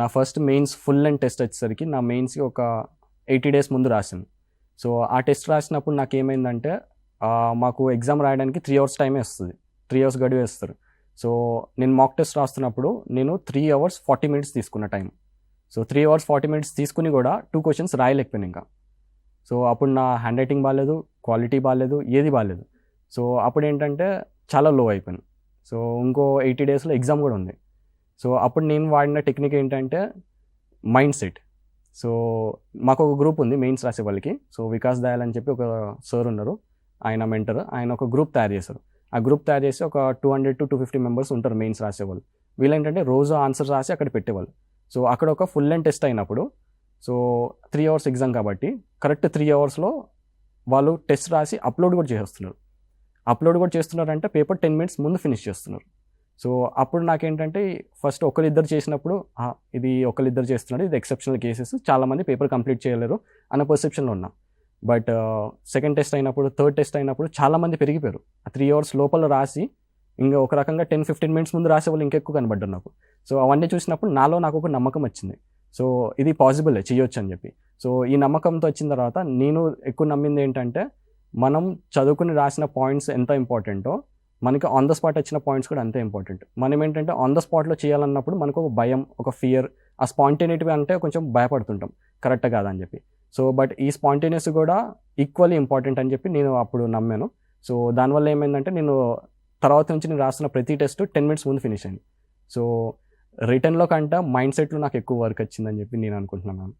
నా first mains full and test వచ్చేసరికి నా మెయిన్స్కి ఒక ఎయిటీ డేస్ ముందు రాసాను సో ఆ టెస్ట్ రాసినప్పుడు నాకు ఏమైందంటే మాకు ఎగ్జామ్ రాయడానికి త్రీ అవర్స్ టైమే వస్తుంది. త్రీ అవర్స్ గడివే ఇస్తారు సో నేను మాక్ టెస్ట్ రాస్తున్నప్పుడు నేను త్రీ అవర్స్ ఫార్టీ మినిట్స్ తీసుకున్న time so three hours forty minutes తీసుకుని కూడా టూ క్వశ్చన్స్ రాయలేకపోయాను ఇంకా. సో అప్పుడు నా హ్యాండ్ రైటింగ్ బాగాలేదు క్వాలిటీ బాగాలేదు ఏది బాగాలేదు సో అప్పుడు ఏంటంటే చాలా లో అయిపోయాను. సో ఇంకో ఎయిటీ డేస్లో ఎగ్జామ్ కూడా ఉంది. సో అప్పుడు నేను వాడిన టెక్నిక్ ఏంటంటే మైండ్ సెట్ సో మాకు ఒక గ్రూప్ ఉంది మెయిన్స్ రాసే వాళ్ళకి. సో వికాస్ దయాల్ అని చెప్పి ఒక సార్ ఉన్నారు. ఆయన మెంటర్ ఆయన ఒక గ్రూప్ తయారు చేశారు. ఆ గ్రూప్ తయారు చేసి ఒక two hundred to two fifty members ఉంటారు మెయిన్స్ రాసేవాళ్ళు వీళ్ళు. ఏంటంటే రోజు ఆన్సర్ రాసి అక్కడ పెట్టేవాళ్ళు. సో అక్కడ ఒక ఫుల్ అండ్ టెస్ట్ అయినప్పుడు సో త్రీ అవర్స్ ఎగ్జామ్ కాబట్టి కరెక్ట్ త్రీ అవర్స్లో వాళ్ళు టెస్ట్ రాసి అప్లోడ్ కూడా చేస్తున్నారు అప్లోడ్ కూడా చేస్తున్నారంటే పేపర్ టెన్ మినిట్స్ ముందు ఫినిష్ చేస్తున్నారు. సో అప్పుడు నాకేంటంటే ఫస్ట్ ఒకరిద్దరు చేసినప్పుడు ఇది ఒకరిద్దరు చేస్తున్నారు ఇది ఎక్సెప్షనల్ కేసెస్ చాలామంది పేపర్ కంప్లీట్ చేయలేరు అన్న పర్సెప్షన్లో ఉన్నా. బట్ సెకండ్ టెస్ట్ అయినప్పుడు థర్డ్ టెస్ట్ అయినప్పుడు చాలామంది పెరిగిపోయారు. ఆ త్రీ అవర్స్ లోపల రాసి ఇంకా ఒక రకంగా టెన్ ఫిఫ్టీన్ మినిట్స్ ముందు రాసే వాళ్ళు ఇంకెక్కువ కనబడ్డారు నాకు. సో అవన్నీ చూసినప్పుడు నాలో నాకు ఒక నమ్మకం వచ్చింది. సో ఇది పాసిబుల్ చేయొచ్చు అని చెప్పి. సో ఈ నమ్మకంతో వచ్చిన తర్వాత నేను ఎక్కువ నమ్మింది ఏంటంటే మనం చదువుకుని రాసిన పాయింట్స్ ఎంత ఇంపార్టెంటో మనకి ఆన్ ద స్పాట్ వచ్చిన పాయింట్స్ కూడా అంతే ఇంపార్టెంట్ మనం ఏంటంటే ఆన్ ద స్పాట్లో చేయాలన్నప్పుడు మనకు ఒక భయం ఒక ఫియర్ ఆ స్పాంటేనిటీ అంటే కొంచెం భయపడుతుంటాం. కరెక్ట్ కాదని చెప్పి. సో బట్ ఈ స్పాంటేనియస్ కూడా ఈక్వల్లీ ఇంపార్టెంట్ అని చెప్పి నేను అప్పుడు నమ్మాను. సో దానివల్ల ఏమైందంటే నేను తర్వాత నుంచి నేను రాసిన ప్రతి టెస్ట్ టెన్ మినిట్స్ ముందు ఫినిష్ అయింది. సో రిటర్న్లో కంటే మైండ్ సెట్లో నాకు ఎక్కువ వర్క్ వచ్చిందని చెప్పి నేను అనుకుంటున్నాను. మ్యామ్